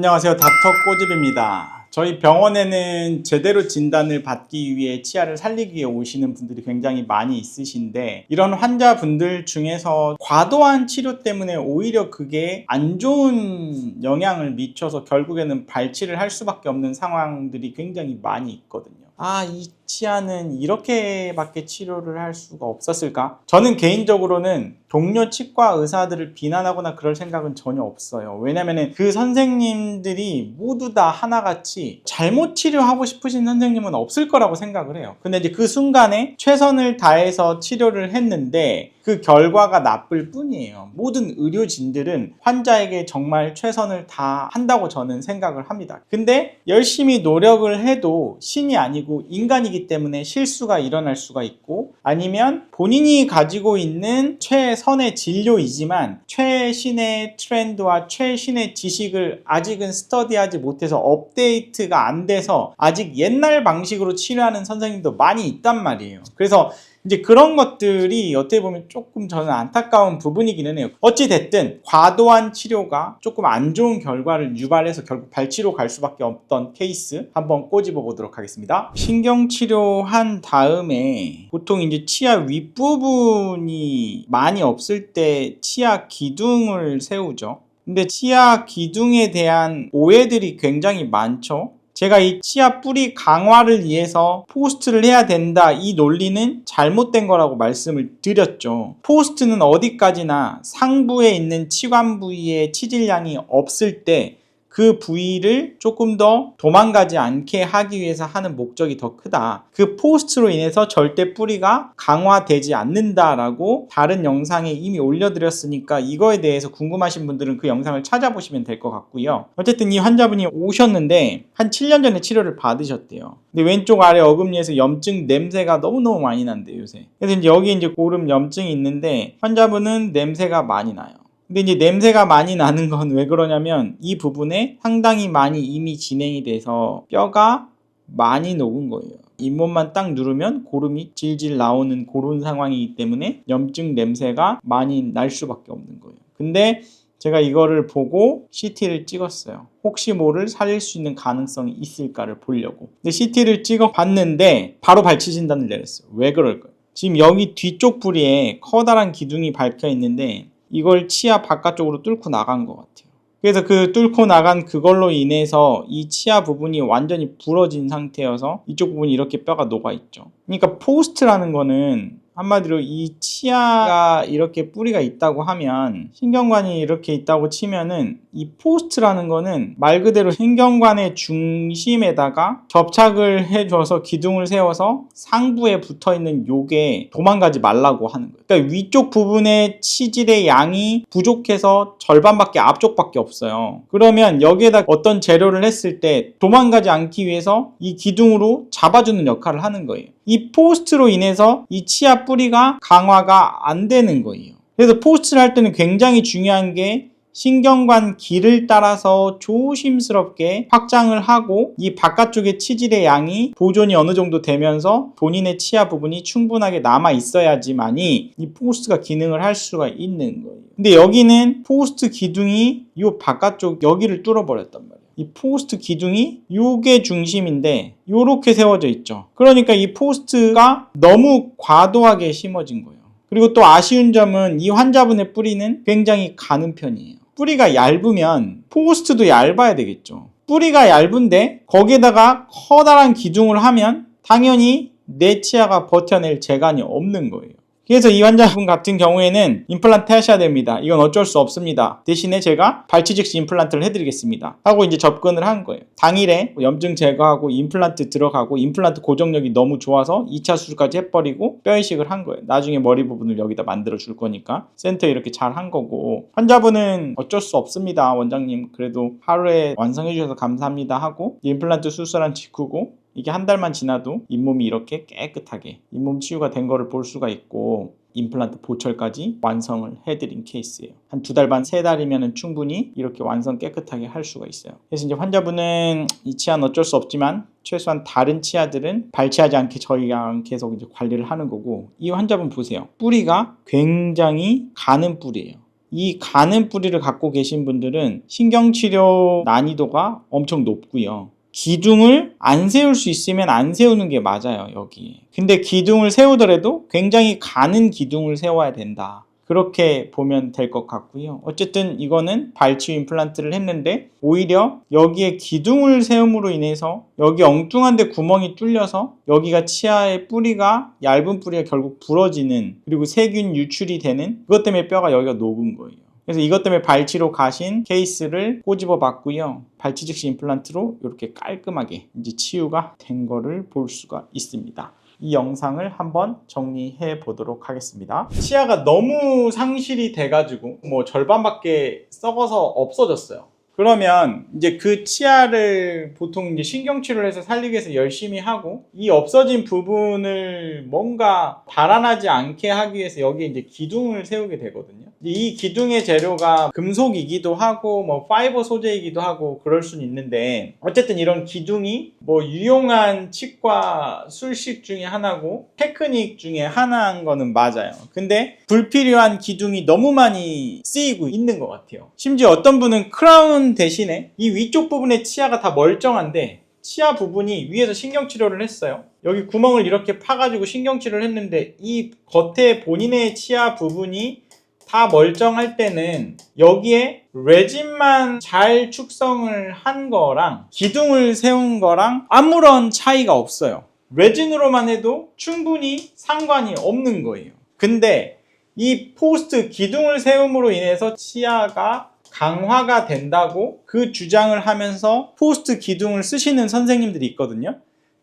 안녕하세요. 닥터 꼬집입니다. 저희 병원에는 제대로 진단을 받기 위해 치아를 살리기 위해 오시는 분들이 굉장히 많이 있으신데 이런 환자분들 중에서 과도한 치료 때문에 오히려 그게 안 좋은 영향을 미쳐서 결국에는 발치를 할 수밖에 없는 상황들이 굉장히 많이 있거든요. 아, 이 치아는 이렇게밖에 치료를 할 수가 없었을까? 저는 개인적으로는 동료 치과 의사들을 비난하거나 그럴 생각은 전혀 없어요. 왜냐면은 그 선생님들이 모두 다 하나같이 잘못 치료하고 싶으신 선생님은 없을 거라고 생각을 해요. 근데 이제 그 순간에 최선을 다해서 치료를 했는데 그 결과가 나쁠 뿐이에요. 모든 의료진들은 환자에게 정말 최선을 다 한다고 저는 생각을 합니다. 근데 열심히 노력을 해도 신이 아니고 인간이기 때문에 실수가 일어날 수가 있고 아니면 본인이 가지고 있는 최선의 진료이지만 최신의 트렌드와 최신의 지식을 아직은 스터디하지 못해서 업데이트가 안 돼서 아직 옛날 방식으로 치료하는 선생님도 많이 있단 말이에요. 그래서 이제 그런 것들이 어떻게 보면 조금 저는 안타까운 부분이기는 해요. 어찌 됐든 과도한 치료가 조금 안 좋은 결과를 유발해서 결국 발치로 갈 수밖에 없던 케이스 한번 꼬집어 보도록 하겠습니다. 신경 치료한 다음에 보통 이제 치아 윗부분이 많이 없을 때 치아 기둥을 세우죠. 근데 치아 기둥에 대한 오해들이 굉장히 많죠. 제가 이 치아 뿌리 강화를 위해서 포스트를 해야 된다 이 논리는 잘못된 거라고 말씀을 드렸죠. 포스트는 어디까지나 상부에 있는 치관 부위에 치질량이 없을 때 그 부위를 조금 더 도망가지 않게 하기 위해서 하는 목적이 더 크다. 그 포스트로 인해서 절대 뿌리가 강화되지 않는다라고 다른 영상에 이미 올려드렸으니까 이거에 대해서 궁금하신 분들은 그 영상을 찾아보시면 될 것 같고요. 어쨌든 이 환자분이 오셨는데 한 7년 전에 치료를 받으셨대요. 근데 왼쪽 아래 어금니에서 염증 냄새가 너무너무 많이 난대요, 요새. 그래서 이제 여기 이제 고름 염증이 있는데 환자분은 냄새가 많이 나요. 근데 이제 냄새가 많이 나는 건 왜 그러냐면 이 부분에 상당히 많이 이미 진행이 돼서 뼈가 많이 녹은 거예요. 잇몸만 딱 누르면 고름이 질질 나오는 그런 상황이기 때문에 염증 냄새가 많이 날 수밖에 없는 거예요. 근데 제가 이거를 보고 CT를 찍었어요. 혹시 모를 살릴 수 있는 가능성이 있을까를 보려고. 근데 CT를 찍어 봤는데 바로 발치 진단을 내렸어요. 왜 그럴까요? 지금 여기 뒤쪽 부리에 커다란 기둥이 박혀 있는데 이걸 치아 바깥쪽으로 뚫고 나간 것 같아요. 그래서 그 뚫고 나간 그걸로 인해서 이 치아 부분이 완전히 부러진 상태여서 이쪽 부분이 이렇게 뼈가 녹아 있죠. 그러니까 포스트라는 거는 한마디로 이 치아가 이렇게 뿌리가 있다고 하면 신경관이 이렇게 있다고 치면은 이 포스트라는 거는 말 그대로 신경관의 중심에다가 접착을 해줘서 기둥을 세워서 상부에 붙어 있는 요게 도망가지 말라고 하는 거예요. 그러니까 위쪽 부분의 치질의 양이 부족해서 절반밖에 앞쪽밖에 없어요. 그러면 여기에다 어떤 재료를 했을 때 도망가지 않기 위해서 이 기둥으로 잡아주는 역할을 하는 거예요. 이 포스트로 인해서 이 치아 뿌리가 강화가 안 되는 거예요. 그래서 포스트를 할 때는 굉장히 중요한 게 신경관 길을 따라서 조심스럽게 확장을 하고 이 바깥쪽의 치질의 양이 보존이 어느 정도 되면서 본인의 치아 부분이 충분하게 남아 있어야지만이 이 포스트가 기능을 할 수가 있는 거예요. 근데 여기는 포스트 기둥이 이 바깥쪽 여기를 말이에요. 이 포스트 기둥이 요게 중심인데 요렇게 세워져 있죠. 그러니까 이 포스트가 너무 과도하게 심어진 거예요. 그리고 또 아쉬운 점은 이 환자분의 뿌리는 굉장히 가는 편이에요. 뿌리가 얇으면 포스트도 얇아야 되겠죠. 뿌리가 얇은데 거기에다가 커다란 기둥을 하면 당연히 내 치아가 버텨낼 재간이 없는 거예요. 그래서 이 환자분 같은 경우에는 임플란트 하셔야 됩니다. 이건 어쩔 수 없습니다. 대신에 제가 발치 즉시 임플란트를 해드리겠습니다. 하고 이제 접근을 한 거예요. 당일에 염증 제거하고 임플란트 들어가고 임플란트 고정력이 너무 좋아서 2차 수술까지 해버리고 뼈 이식을 한 거예요. 나중에 머리 부분을 여기다 만들어 줄 거니까 센터 이렇게 잘 한 거고 환자분은 어쩔 수 없습니다. 원장님 그래도 하루에 완성해 주셔서 감사합니다 하고 임플란트 수술한 직후고 이게 한 달만 지나도 잇몸이 이렇게 깨끗하게 잇몸 치유가 된 거를 볼 수가 있고 임플란트 보철까지 완성을 해드린 케이스예요. 한 두 달 반, 세 달이면 충분히 이렇게 완성 깨끗하게 할 수가 있어요. 그래서 이제 환자분은 이 치아는 어쩔 수 없지만 최소한 다른 치아들은 발치하지 않게 저희가 계속 이제 관리를 하는 거고 이 환자분 보세요. 뿌리가 굉장히 가는 뿌리예요. 이 가는 뿌리를 갖고 계신 분들은 신경치료 난이도가 엄청 높고요. 기둥을 안 세울 수 있으면 안 세우는 게 맞아요, 여기. 근데 기둥을 세우더라도 굉장히 가는 기둥을 세워야 된다. 그렇게 보면 될 것 같고요. 어쨌든 이거는 발치 임플란트를 했는데 오히려 여기에 기둥을 세움으로 인해서 여기 엉뚱한 데 구멍이 뚫려서 여기가 치아의 뿌리가 얇은 뿌리가 결국 부러지는 그리고 세균 유출이 되는 그것 때문에 뼈가 여기가 녹은 거예요. 그래서 이것 때문에 발치로 가신 케이스를 꼬집어 봤고요. 발치 즉시 임플란트로 이렇게 깔끔하게 이제 치유가 된 거를 볼 수가 있습니다. 이 영상을 한번 정리해 보도록 하겠습니다. 치아가 너무 상실이 돼가지고 뭐 절반밖에 썩어서 없어졌어요. 그러면 이제 그 치아를 보통 이제 신경치료를 해서 살리기 위해서 열심히 하고 이 없어진 부분을 뭔가 달아나지 않게 하기 위해서 여기에 이제 기둥을 세우게 되거든요. 이 기둥의 재료가 금속이기도 하고 뭐 파이버 소재이기도 하고 그럴 수는 있는데 어쨌든 이런 기둥이 뭐 유용한 치과 술식 중에 하나고 테크닉 중에 하나인 거는 맞아요. 근데 불필요한 기둥이 너무 많이 쓰이고 있는 것 같아요. 심지어 어떤 분은 크라운 대신에 이 위쪽 부분의 치아가 다 멀쩡한데 치아 부분이 위에서 신경치료를 했어요. 여기 구멍을 이렇게 파가지고 신경치료를 했는데 이 겉에 본인의 치아 부분이 다 멀쩡할 때는 여기에 레진만 잘 축성을 한 거랑 기둥을 세운 거랑 아무런 차이가 없어요. 레진으로만 해도 충분히 상관이 없는 거예요. 근데 이 포스트 기둥을 세움으로 인해서 치아가 강화가 된다고 그 주장을 하면서 포스트 기둥을 쓰시는 선생님들이 있거든요.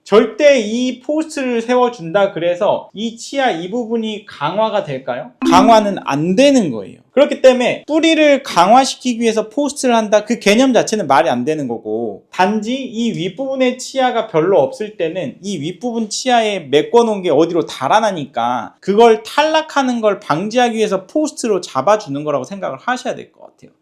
절대 이 포스트를 세워준다 그래서 이 치아 이 부분이 강화가 될까요? 강화는 안 되는 거예요. 그렇기 때문에 뿌리를 강화시키기 위해서 포스트를 한다 그 개념 자체는 말이 안 되는 거고 단지 이 윗부분의 치아가 별로 없을 때는 이 윗부분 치아에 메꿔놓은 게 어디로 달아나니까 그걸 탈락하는 걸 방지하기 위해서 포스트로 잡아주는 거라고 생각을 하셔야 될것 같아요.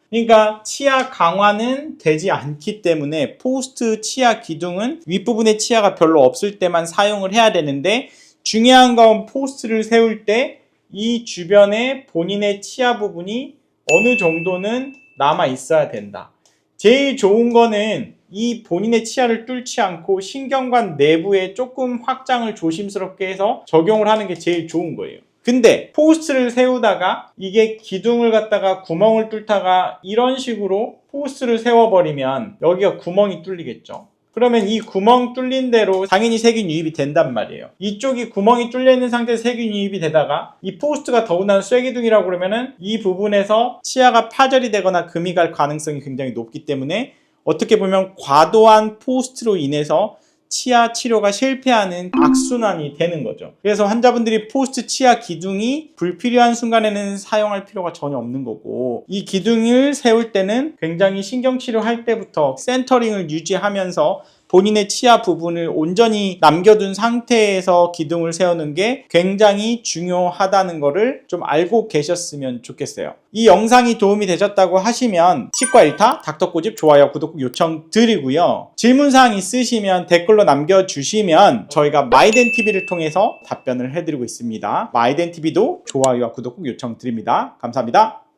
그러니까 치아 강화는 되지 않기 때문에 포스트 치아 기둥은 윗부분의 치아가 별로 없을 때만 사용을 해야 되는데 중요한 건 포스트를 세울 때 이 주변에 본인의 치아 부분이 어느 정도는 남아 있어야 된다. 제일 좋은 거는 이 본인의 치아를 뚫지 않고 신경관 내부에 조금 확장을 조심스럽게 해서 적용을 하는 게 제일 좋은 거예요. 근데 포스트를 세우다가 이게 기둥을 갖다가 구멍을 뚫다가 이런 식으로 포스트를 세워버리면 여기가 구멍이 뚫리겠죠. 그러면 이 구멍 뚫린 대로 당연히 세균 유입이 된단 말이에요. 이쪽이 구멍이 뚫려 있는 상태에서 세균 유입이 되다가 이 포스트가 더군다나 쇠기둥이라고 그러면은 이 부분에서 치아가 파절이 되거나 금이 갈 가능성이 굉장히 높기 때문에 어떻게 보면 과도한 포스트로 인해서 치아 치료가 실패하는 악순환이 되는 거죠. 그래서 환자분들이 포스트 치아 기둥이 불필요한 순간에는 사용할 필요가 전혀 없는 거고 이 기둥을 세울 때는 굉장히 신경 치료 할 때부터 센터링을 유지하면서 본인의 치아 부분을 온전히 남겨둔 상태에서 기둥을 세우는 게 굉장히 중요하다는 거를 좀 알고 계셨으면 좋겠어요. 이 영상이 도움이 되셨다고 하시면 치과 1타 닥터꼬집 좋아요 구독 요청 드리고요. 질문사항 있으시면 댓글로 남겨주시면 저희가 마이덴 TV를 통해서 답변을 해드리고 있습니다. 마이덴 TV도 좋아요와 구독 요청 드립니다. 감사합니다.